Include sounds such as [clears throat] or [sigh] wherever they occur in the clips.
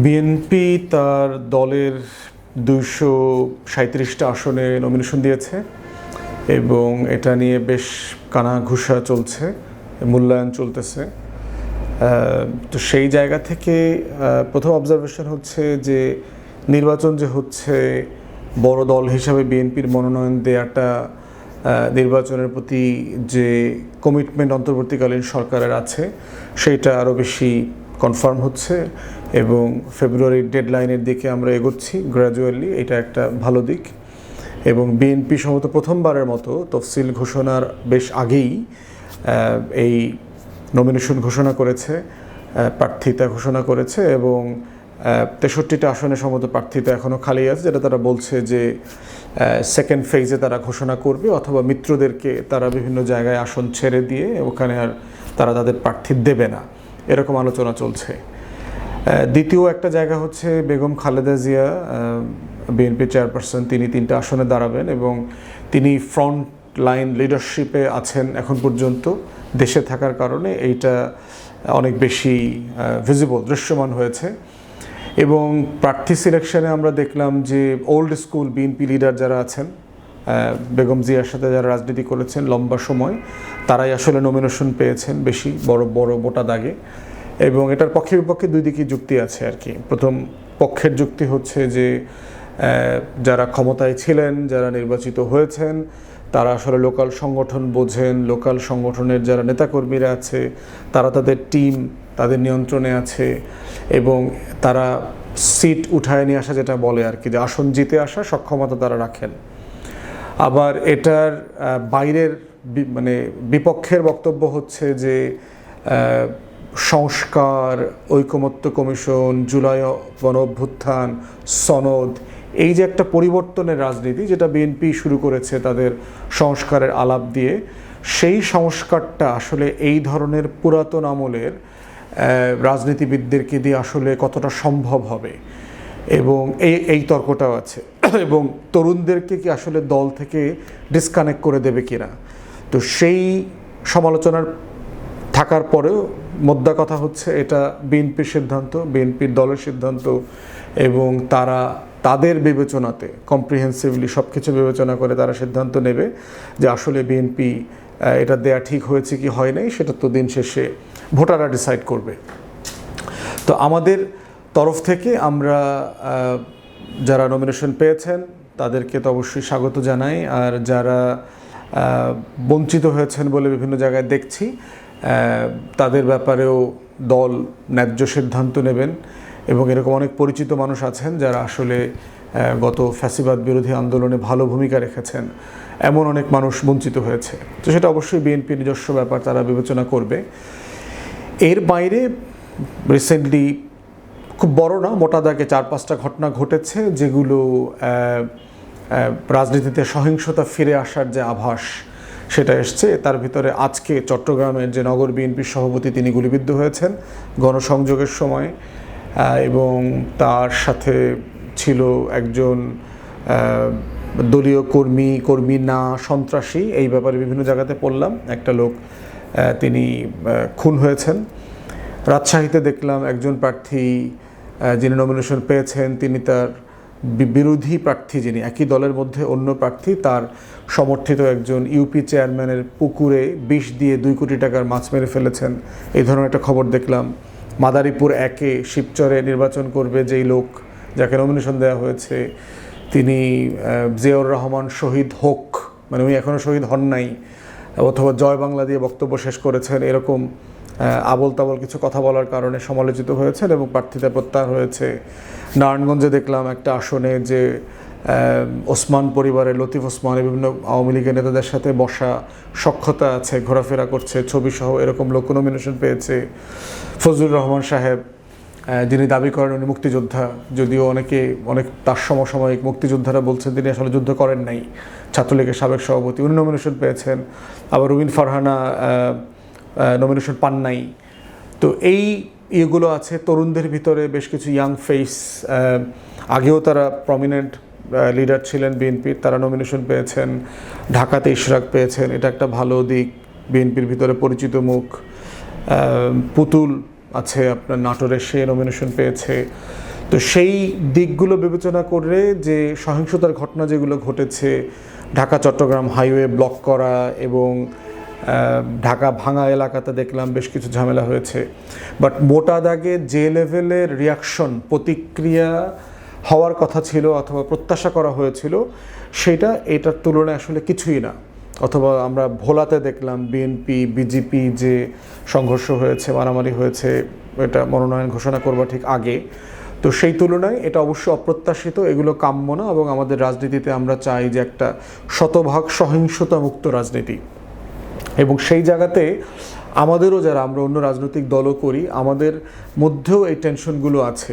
BNP তার দলের দুইশো সাঁত্রিশটা আসনে নমিনেশন দিয়েছে এবং এটা নিয়ে বেশ কানা ঘুষা চলছে, মূল্যায়ন চলতেছে। তো সেই জায়গা থেকে প্রথম অবজারভেশন হচ্ছে যে নির্বাচন যে হচ্ছে, বড় দল হিসাবে বিএনপির মনোনয়ন দেওয়াটা নির্বাচনের প্রতি যে কমিটমেন্ট অন্তর্বর্তীকালীন সরকারের আছে, সেটা আরও বেশি কনফার্ম হচ্ছে। এবং ফেব্রুয়ারির ডেডলাইনের দিকে আমরা এগোচ্ছি গ্র্যাজুয়ালি এটা একটা ভালো দিক। এবং বিএনপি সম্ভবত প্রথমবারের মতো তফসিল ঘোষণার বেশ আগেই এই নমিনেশন ঘোষণা করেছে প্রার্থিতা ঘোষণা করেছে এবং তেষট্টিটা আসনে সম্ভবত প্রার্থিতা এখনও খালি আছে, যেটা তারা বলছে যে সেকেন্ড ফেজে তারা ঘোষণা করবে অথবা মিত্রদেরকে তারা বিভিন্ন জায়গায় আসন ছেড়ে দিয়ে ওখানে আর তারা তাদের প্রার্থী দেবে না। এরকম আলোচনা চলছে। দ্বিতীয় একটা জায়গা হচ্ছে বেগম খালেদা জিয়া বিএনপি চেয়ারপারসন, তিনি তিনটা আসনে দাঁড়াবেন এবং তিনি ফ্রন্ট লাইন লিডারশিপে আছেন এখন পর্যন্ত। দেশে থাকার কারণে এইটা অনেক বেশি ভিজিবল দৃশ্যমান হয়েছে। এবং প্রার্থী সিলেকশনে আমরা দেখলাম যে ওল্ড স্কুল বিএনপি লিডার যারা আছেন বেগম জিয়ার সাথে যারা রাজনীতি করেছেন লম্বা সময়, তারাই আসলে নমিনেশন পেয়েছেন বেশি, বড় বড় মোটা দাগে। এবং এটার পক্ষে বিপক্ষে দুই দিকে যুক্তি আছে আর কি। প্রথম পক্ষের যুক্তি হচ্ছে যে যারা ক্ষমতায় ছিলেন, যারা নির্বাচিত হয়েছেন, তারা আসলে লোকাল সংগঠন বোঝেন, লোকাল সংগঠনের যারা নেতাকর্মীরা আছে, তারা তাদের টিম তাদের নিয়ন্ত্রণে আছে এবং তারা সিট উঠায় নিয়ে আসা যেটা বলে আর কি, যে আসন জিতে আসা সক্ষমতা তারা রাখেন। আবার এটার বাইরের মানে বিপক্ষের বক্তব্য হচ্ছে যে সংস্কার, ঐকমত্য কমিশন, জুলাই গণ অভ্যুত্থান সনদ, এই যে একটা পরিবর্তনের রাজনীতি যেটা বিএনপি শুরু করেছে তাদের সংস্কারের আলাপ দিয়ে, সেই সংস্কারটা আসলে এই ধরনের পুরাতন আমলের রাজনীতিবিদদেরকে দিয়ে আসলে কতটা সম্ভব হবে? এবং এই এই তর্কটাও আছে। [clears throat] এবং তরুণদেরকে কি আসলে দল থেকে ডিসকানেক্ট করে দেবে কিনা? তো সেই সমালোচনার থাকার পরেও মোদ্দা কথা হচ্ছে এটা বিএনপির সিদ্ধান্ত, বিএনপির দলের সিদ্ধান্ত এবং তারা তাদের বিবেচনাতে কম্প্রিহেন্সিভলি সব কিছু বিবেচনা করে তারা সিদ্ধান্ত নেবে যে আসলে বিএনপি এটা দেয়া ঠিক হয়েছে কি হয় নাই সেটা তো দিন শেষে ভোটাররা ডিসাইড করবে। তো আমাদের তরফ থেকে আমরা যারা নমিনেশন পেয়েছেন তাদেরকে তো অবশ্যই স্বাগত জানাই। আর যারা বঞ্চিত হয়েছেন বলে বিভিন্ন জায়গায় দেখছি তাদের ব্যাপারেও দল ন্যায্য সিদ্ধান্ত নেবেন এবং এরকম অনেক পরিচিত মানুষ আছেন যারা আসলে গত ফ্যাসিবাদ বিরোধী আন্দোলনে ভালো ভূমিকা রেখেছেন। এমন অনেক মানুষ বঞ্চিত হয়েছে। তো সেটা অবশ্যই বিএনপি নিজস্ব ব্যাপার, তারা বিবেচনা করবে। এর বাইরে রিসেন্টলি খুব বড় না, মোটা দাগে চার পাঁচটা ঘটনা ঘটেছে যেগুলো রাজনীতিতে সহিংসতা ফিরে আসার যে আভাস সেটা এসছে। তার ভিতরে আজকে চট্টগ্রামের যে নগর বিএনপির সভাপতি তিনি গুলিবিদ্ধ হয়েছেন গণসংযোগের সময় এবং তার সাথে ছিল একজন দলীয় কর্মী কর্মী না, সন্ত্রাসী, এই ব্যাপারে বিভিন্ন জায়গাতে পড়লাম। একটা লোক তিনি খুন হয়েছেন। রাজশাহীতে দেখলাম একজন প্রার্থী যিনি নমিনেশন পেয়েছেন, তিনি তার বিরোধী প্রার্থী যিনি, একই দলের মধ্যে অন্য প্রার্থী, তার সমর্থিত একজন ইউপি চেয়ারম্যানের পুকুরে বিষ দিয়ে দুই কোটি টাকার মাছ মেরে ফেলেছেন। এই ধরনের একটা খবর দেখলাম। মাদারীপুর একে শিবচরে নির্বাচন করবে যেই লোক যাকে নমিনেশন দেওয়া হয়েছে, তিনি জিয়াউর রহমান শহীদ হোক মানে উনি এখনও শহীদ হন নাই, অথবা জয় বাংলা দিয়ে বক্তব্য শেষ করেছেন, এরকম আবল তাবল কিছু কথা বলার কারণে সমালোচিত হয়েছেন এবং প্রার্থিতা প্রত্যাহার হয়েছে। নারায়ণগঞ্জে দেখলাম একটা আসনে যে ওসমান পরিবারের লতিফ ওসমান বিভিন্ন আওয়ামী লীগের নেতাদের সাথে বসা সক্ষতা আছে, ঘোরাফেরা করছে, ছবি সহ এরকম লোক নমিনেশন পেয়েছে। ফজলুর রহমান সাহেব যিনি দাবি করেন উনি মুক্তিযোদ্ধা, যদিও অনেকে, অনেক তার সমসাময়িক মুক্তিযোদ্ধারা বলছেন তিনি আসলে যুদ্ধ করেন নাই। ছাত্রলীগের সাবেক সভাপতি, উনি নমিনেশন পেয়েছেন। আবার রুবিন ফারহানা নমিনেশন পান নাই। তো এই ইয়েগুলো আছে, তরুণদের ভিতরে বেশ কিছু ইয়াং ফেস আগেও তারা প্রমিনেন্ট লিডার ছিলেন বিএনপির তারা নমিনেশন পেয়েছেন, ঢাকাতে ইশরাক পেয়েছেন, এটা একটা ভালো দিক। বিএনপির ভিতরে পরিচিত মুখ পুতুল আছে আপনার নাটোরে, সে নমিনেশন পেয়েছে। তো সেই দিকগুলো বিবেচনা করে যে সহিংসতার ঘটনা যেগুলো ঘটেছে ঢাকা চট্টগ্রাম হাইওয়ে ব্লক করা এবং ঢাকা ভাঙা এলাকাতে দেখলাম বেশ কিছু ঝামেলা হয়েছে। বাট মোটা দাগে যে লেভেলের রিয়াকশন প্রতিক্রিয়া হওয়ার কথা ছিল অথবা প্রত্যাশা করা হয়েছিল, সেটা এটার তুলনায় আসলে কিছুই না। অথবা আমরা ভোলাতে দেখলাম বিএনপি বিজেপি যে সংঘর্ষ হয়েছে, মারামারি হয়েছে, এটা মনোনয়ন ঘোষণা করবার ঠিক আগে। তো সেই তুলনায় এটা অবশ্যই অপ্রত্যাশিত, এগুলো কাম্য না এবং আমাদের রাজনীতিতে আমরা চাই যে একটা শতভাগ সহিংসতা মুক্ত রাজনীতি। এবং সেই জায়গাতে আমাদেরও যারা আমরা অন্য রাজনৈতিক দলও করি, আমাদের মধ্যেও এই টেনশনগুলো আছে।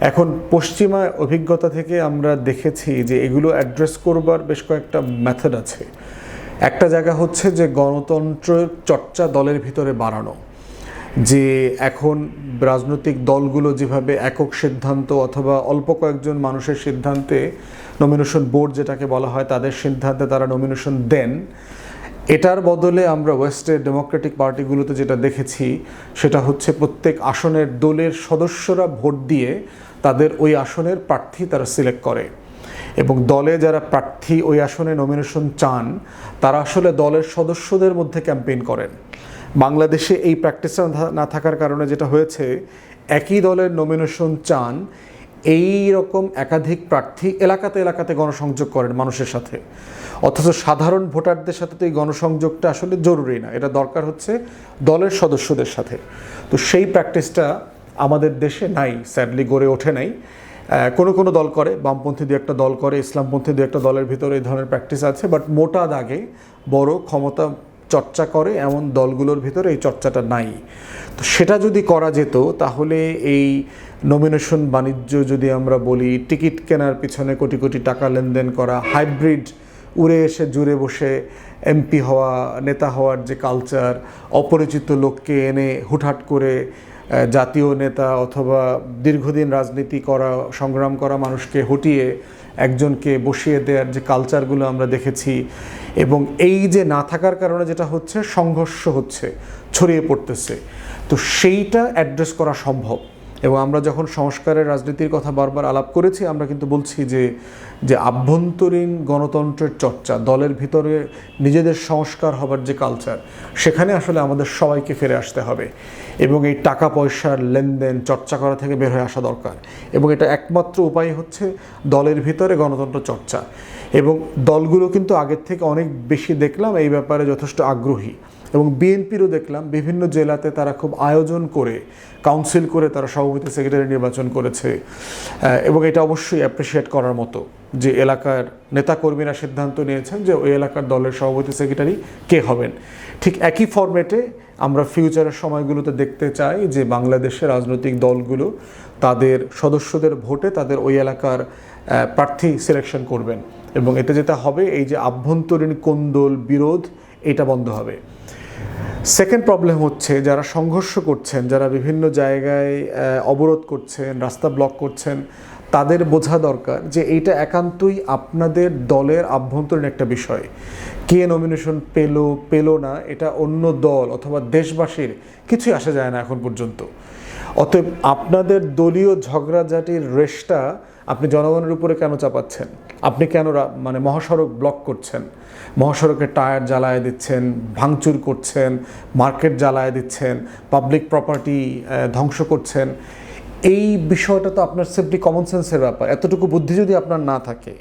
এখন পশ্চিমা অভিজ্ঞতা থেকে আমরা দেখেছি যে এগুলো অ্যাড্রেস করবার বেশ কয়েকটা মেথড আছে। একটা জায়গা হচ্ছে যে গণতন্ত্রের চর্চা দলের ভিতরে বাড়ানো, যে এখন রাজনৈতিক দলগুলো যেভাবে একক সিদ্ধান্ত অথবা অল্প কয়েকজন মানুষের সিদ্ধান্তে নমিনেশন বোর্ড যেটাকে বলা হয়, তাদের সিদ্ধান্তে তারা নমিনেশন দেন। এটার বদলে আমরা ওয়েস্টের ডেমোক্রেটিক পার্টিগুলোতে যেটা দেখেছি, সেটা হচ্ছে প্রত্যেক আসনের দলের সদস্যরা ভোট দিয়ে তাদের ওই আসনের প্রার্থী তারা সিলেক্ট করে। এবং দলে যারা প্রার্থী ওই আসনে নমিনেশন চান, তারা আসলে দলের সদস্যদের মধ্যে ক্যাম্পেইন করেন। বাংলাদেশে এই প্র্যাকটিসটা না- থাকার কারণে যেটা হয়েছে, একই দলের নমিনেশন চান এই রকম একাধিক প্রার্থী এলাকাতে এলাকাতে গণসংযোগ করেন মানুষের সাথে। অথচ সাধারণ ভোটারদের সাথে তো এই গণসংযোগটা আসলে জরুরি না। এটা দরকার হচ্ছে দলের সদস্যদের সাথে। তো সেই প্র্যাকটিসটা আমাদের দেশে নাই, স্যাডলি গড়ে ওঠে নাই। কোনো কোনো দল করে, বামপন্থী দু একটা দল করে, ইসলামপন্থী দু একটা দলের ভিতরে এই ধরনের প্র্যাকটিস আছে, বাট মোটা দাগে বড় ক্ষমতা চর্চা করে, এমন দলগুলোর ভিতরে এই চর্চাটা নাই। তো সেটা যদি করা যেত, তাহলে এই নমিনেশন বাণিজ্য যদি আমরা বলি, টিকিট কেনার পিছনে কোটি কোটি টাকা লেনদেন করা হাইব্রিড উড়ে এসে জুড়ে বসে এমপি হওয়া, নেতা হওয়ার যে কালচার অপরিচিত লোককে এনে হুটহাট করে জাতীয় নেতা অথবা দীর্ঘদিন রাজনীতি করা, সংগ্রাম করা মানুষকে হটিয়ে একজনকে বসিয়ে দেওয়ার যে কালচারগুলো আমরা দেখেছি এবং এই যে না থাকার কারণে যেটা হচ্ছে, সংঘর্ষ হচ্ছে, ছড়িয়ে পড়তেছে। তো সেইটা অ্যাড্রেস করা সম্ভব। এবং আমরা যখন সংস্কারের রাজনীতির কথা বারবার আলাপ করেছি, আমরা কিন্তু বলছি যে যে আভ্যন্তরীণ গণতন্ত্রের চর্চা, দলের ভিতরে নিজেদের সংস্কার হবার যে কালচার সেখানে আসলে আমাদের সবাইকে ফিরে আসতে হবে। এবং এই টাকা পয়সার লেনদেন, চর্চা করা থেকে বের হয়ে আসা দরকার। এবং এটা একমাত্র উপায় হচ্ছে দলের ভিতরে গণতন্ত্র চর্চা। এবং দলগুলো কিন্তু আগের থেকে অনেক বেশি দেখলাম, এই ব্যাপারে যথেষ্ট আগ্রহী। এবং বিএনপিরও দেখলাম বিভিন্ন জেলাতে তারা খুব আয়োজন করে কাউন্সিল করে তারা সভাপতি সেক্রেটারি নির্বাচন করেছে। এবং এটা অবশ্যই অ্যাপ্রিসিয়েট করার মতো যে এলাকার নেতাকর্মীরা সিদ্ধান্ত নিয়েছেন যে ওই এলাকার দলের সভাপতি সেক্রেটারি কে হবেন। ঠিক একই ফরম্যাটে আমরা ফিউচারের সময়গুলোতে দেখতে চাই যে বাংলাদেশের রাজনৈতিক দলগুলো তাদের সদস্যদের ভোটে তাদের ওই এলাকার প্রার্থী সিলেকশন করবেন। এবং এতে যেটা হবে, এই যে আভ্যন্তরীণ কোন্দল বিরোধ, এটা বন্ধ হবে। সেকেন্ড প্রবলেম হচ্ছে যারা সংঘর্ষ করছেন, যারা বিভিন্ন জায়গায় অবরোধ করছেন, রাস্তা ব্লক করছেন, তাদের বোঝা দরকার যে এইটা একান্তই আপনাদের দলের আভ্যন্তরীণ একটা বিষয়। কে নমিনেশন পেল পেল না, এটা অন্য দল অথবা দেশবাসীর কিছুই আসা যায় না এখন পর্যন্ত। অতএব আপনাদের দলীয় ঝগড়াঝাটির রেশটা আপনি জনগণের উপরে কেন চাপাচ্ছেন? আপনি কেন মানে মহাসড়ক ব্লক করছেন? মহাসড়কের টায়ার জ্বালায় দিচ্ছেন, ভাঙচুর করছেন, মার্কেট জ্বালায় দিচ্ছেন পাবলিক প্রপার্টি ধ্বংস করছেন। এই বিষয়টা তো আপনার সেফটি কমন সেন্সের ব্যাপার। এতটুকু বুদ্ধি যদি আপনার না থাকে,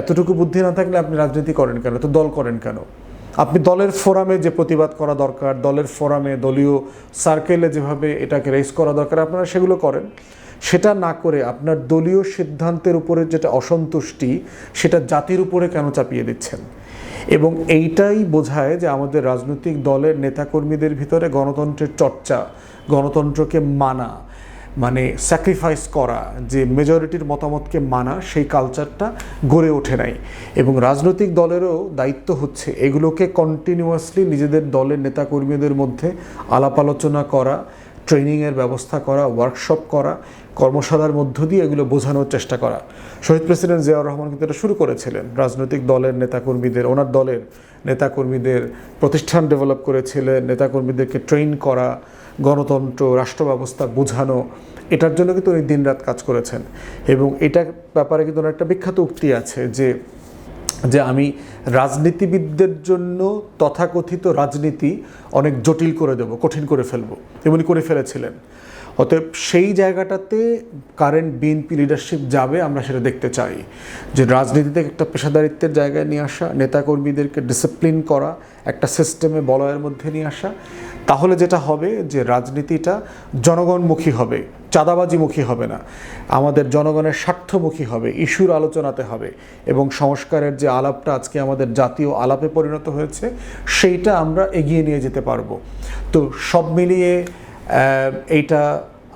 এতটুকু বুদ্ধি না থাকলে আপনি রাজনীতি করেন কেন? তো দল করেন কেন? আপনি দলের ফোরামে যে প্রতিবাদ করা দরকার, দলের ফোরামে দলীয় সার্কেলে যেভাবে এটাকে রেস করা দরকার, আপনারা সেগুলো করেন। সেটা না করে আপনার দলীয় সিদ্ধান্তের উপরে যেটা অসন্তুষ্টি, সেটা জাতির উপরে কেন চাপিয়ে দিচ্ছেন? এবং এইটাই বোঝায় যে আমাদের রাজনৈতিক দলের নেতাকর্মীদের ভিতরে গণতন্ত্রের চর্চা, গণতন্ত্রকে মানা মানে স্যাক্রিফাইস করা, যে মেজরিটির মতামতকে মানা, সেই কালচারটা গড়ে ওঠে নাই। এবং রাজনৈতিক দলেরও দায়িত্ব হচ্ছে এগুলোকে কন্টিনিউয়াসলি নিজেদের দলের নেতাকর্মীদের মধ্যে আলাপ আলোচনা করা ট্রেনিংয়ের ব্যবস্থা করা ওয়ার্কশপ করা, কর্মশালার মধ্য দিয়ে এগুলো বোঝানোর চেষ্টা করা। শহীদ প্রেসিডেন্ট জিয়াউর রহমান কিন্তু এটা শুরু করেছিলেন। রাজনৈতিক দলের নেতাকর্মীদের, ওনার দলের নেতাকর্মীদের প্রতিষ্ঠান ডেভেলপ করেছিলেন, নেতাকর্মীদেরকে ট্রেন করা, গণতন্ত্র রাষ্ট্র ব্যবস্থা বোঝানো, এটার জন্য কিন্তু উনি দিনরাত কাজ করেছেন। এবং এটার ব্যাপারে কিন্তু ওনার একটা বিখ্যাত উক্তি আছে যে যে আমি রাজনীতিবিদদের জন্য তথাকথিত রাজনীতি অনেক জটিল করে দেব, কঠিন করে ফেলব, এমনি করে ফেলেছিলেন। অতএব সেই জায়গাটাতে কারেন্ট বিএনপি লিডারশিপ যাবে আমরা সেটা দেখতে চাই। যে রাজনীতিতে একটা পেশাদারিত্বের জায়গায় নিয়ে আসা, নেতাকর্মীদেরকে ডিসিপ্লিন করা, একটা সিস্টেমে বলয়ের মধ্যে নিয়ে আসা, তাহলে যেটা হবে যে রাজনীতিটা জনগণমুখী হবে। চাঁদাবাজিমুখী হবে না। আমাদের জনগণের স্বার্থমুখী হবে, ইস্যুর আলোচনাতে হবে এবং সংস্কারের যে আলাপটা আজকে আমাদের জাতীয় আলাপে পরিণত হয়েছে, সেইটা আমরা এগিয়ে নিয়ে যেতে পারব। তো সব মিলিয়ে এইটা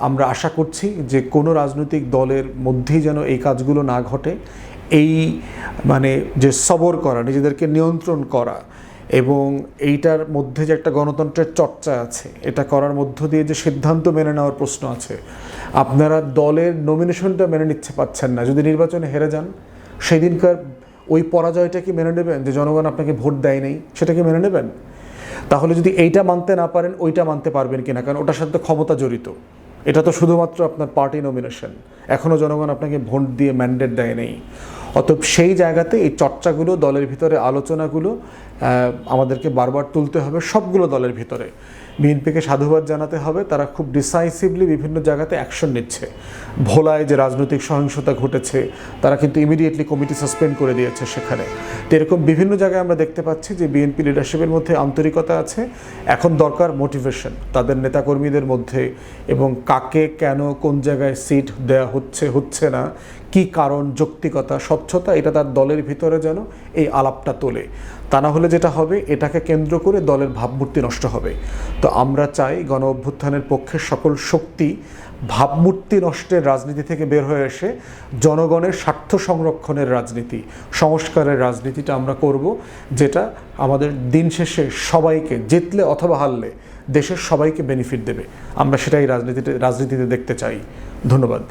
আমরা আশা করছি যে কোনো রাজনৈতিক দলের মধ্যেই যেন এই কাজগুলো না ঘটে। এই মানে যে সবর করা, নিজেদেরকে নিয়ন্ত্রণ করা এবং এইটার মধ্যে যে একটা গণতন্ত্রের চর্চা আছে, এটা করার মধ্য দিয়ে যে সিদ্ধান্ত মেনে নেওয়ার প্রশ্ন আছে, আপনারা দলের নমিনেশনটা মেনে নিচ্ছে পাচ্ছেন না। যদি নির্বাচনে হেরে যান, সেদিনকার ওই পরাজয়টা কি মেনে নেবেন? যে জনগণ আপনাকে ভোট দেয় নেই, সেটা কি মেনে নেবেন? তাহলে যদি এইটা মানতে না পারেন, ওইটা মানতে পারবেন কিনা? কারণ ওটার সাথে ক্ষমতা জড়িত। এটা তো শুধুমাত্র আপনার পার্টি নমিনেশন এখনও জনগণ আপনাকে ভোট দিয়ে ম্যান্ডেট দেয় নেই। অতএব সেই জায়গাতে এই চর্চাগুলো, দলের ভিতরে আলোচনাগুলো আমাদেরকে বারবার তুলতে হবে সবগুলো দলের ভিতরে। বিএনপিকে সাধুবাদ জানাতে হবে, তারা খুব ডিসাইসিভলি বিভিন্ন জায়গাতে অ্যাকশন নিচ্ছে। ভোলায় যে রাজনৈতিক সহিংসতা ঘটেছে, তারা কিন্তু ইমিডিয়েটলি কমিটি সাসপেন্ড করে দিয়েছে সেখানে। তো এরকম বিভিন্ন জায়গায় আমরা দেখতে পাচ্ছি যে বিএনপি লিডারশিপের মধ্যে আন্তরিকতা আছে, এখন দরকার মোটিভেশন তাদের নেতাকর্মীদের মধ্যে এবং কাকে কেন কোন জায়গায় সিট দেয়া হচ্ছে হচ্ছে না, কি কারণ, যৌক্তিকতা, স্বচ্ছতা, এটা তার দলের ভিতরে যেন এই আলাপটা তোলে। তা না হলে যেটা হবে, এটাকে কেন্দ্র করে দলের ভাবমূর্তি নষ্ট হবে। তো আমরা চাই গণ অভ্যুত্থানের পক্ষে সকল শক্তি ভাবমূর্তি নষ্টের রাজনীতি থেকে বের হয়ে এসে জনগণের স্বার্থ সংরক্ষণের রাজনীতি, সংস্কারের রাজনীতিটা আমরা করব, যেটা আমাদের দিন শেষে সবাইকে জিতলে অথবা হারলে দেশের সবাইকে বেনিফিট দেবে। আমরা সেটাই রাজনীতিতে রাজনীতিতে দেখতে চাই। ধন্যবাদ।